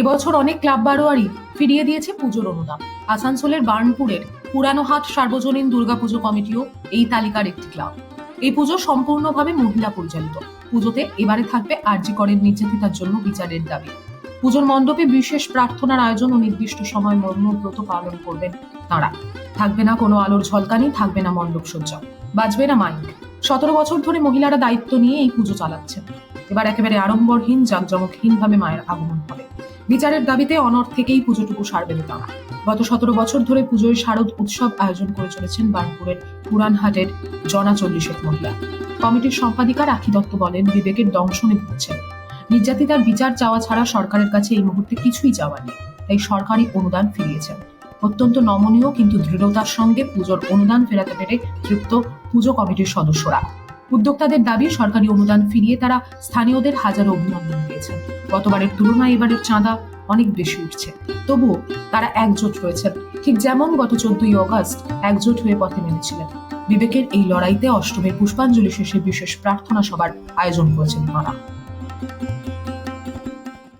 এবছর অনেক ক্লাব বারোয়ারি ফিরিয়ে দিয়েছে পুজোর অনুদান। আসানসোলের বার্নপুরের পুরানো হাট সার্বজনীন দুর্গাপুজো কমিটিও এই তালিকার একটি ক্লাব। এই পুজো সম্পূর্ণভাবে মহিলা পরিচালিত। পুজোতে এবারে থাকবে আরজি করের নির্যাতিতার জন্য বিচারের দাবি। পুজোর মণ্ডপে বিশেষ প্রার্থনার আয়োজন ও নির্দিষ্ট সময় মর্মব্রত পালন করবেন তাঁরা। থাকবে না কোনো আলোর ঝলকানি, থাকবে না মণ্ডপ সজ্জা। বাজবে না মাইক। সতেরো বছর ধরে মহিলারা দায়িত্ব নিয়ে এই পুজো চালাচ্ছেন। এবার একেবারে আড়ম্বরহীন, জাঁকজমকহীনভাবে মায়ের আগমন হবে। বিচারের দাবিতে অনর থেকেই পুজোটুকু সারবেন তাঁরা। গত সতেরো বছর ধরে পুজোয় শারদ উৎসব আয়োজন করে চলেছেন বার্নপুরের পুরানহাটের জনা চল্লিশের মহিলা। কমিটির সম্পাদিকা রাখি দত্ত বলেন, বিবেকের দংশনে ভুগছেন। নির্যাতিতার বিচার চাওয়া ছাড়া সরকারের কাছে এই মুহূর্তে কিছুই চাওয়ার নেই, তাই সরকারি অনুদান ফিরিয়েছেন। অত্যন্ত নমনীয় কিন্তু দৃঢ়তার সঙ্গে পুজোর অনুদান ফেরাতে পেরে তৃপ্ত পুজো কমিটির সদস্যরা। উদ্যোক্তাদের দাবি, সরকারি অনুদান ফিরিয়ে তারা স্থানীয়দের হাজারো অভিনন্দন দিয়েছেন। গতবারের তুলনায় এবারের চাঁদা অনেক বেশি উঠছে। তবুও তারা একজোট রয়েছেন ঠিক যেমন গত চোদ্দই অগস্ট একজোট হয়ে পথে নেমেছিলেন। বিবেকের এই লড়াইতে অষ্টমের পুষ্পাঞ্জলি শেষে বিশেষ প্রার্থনা সভার আয়োজন করেছেন তাঁরা।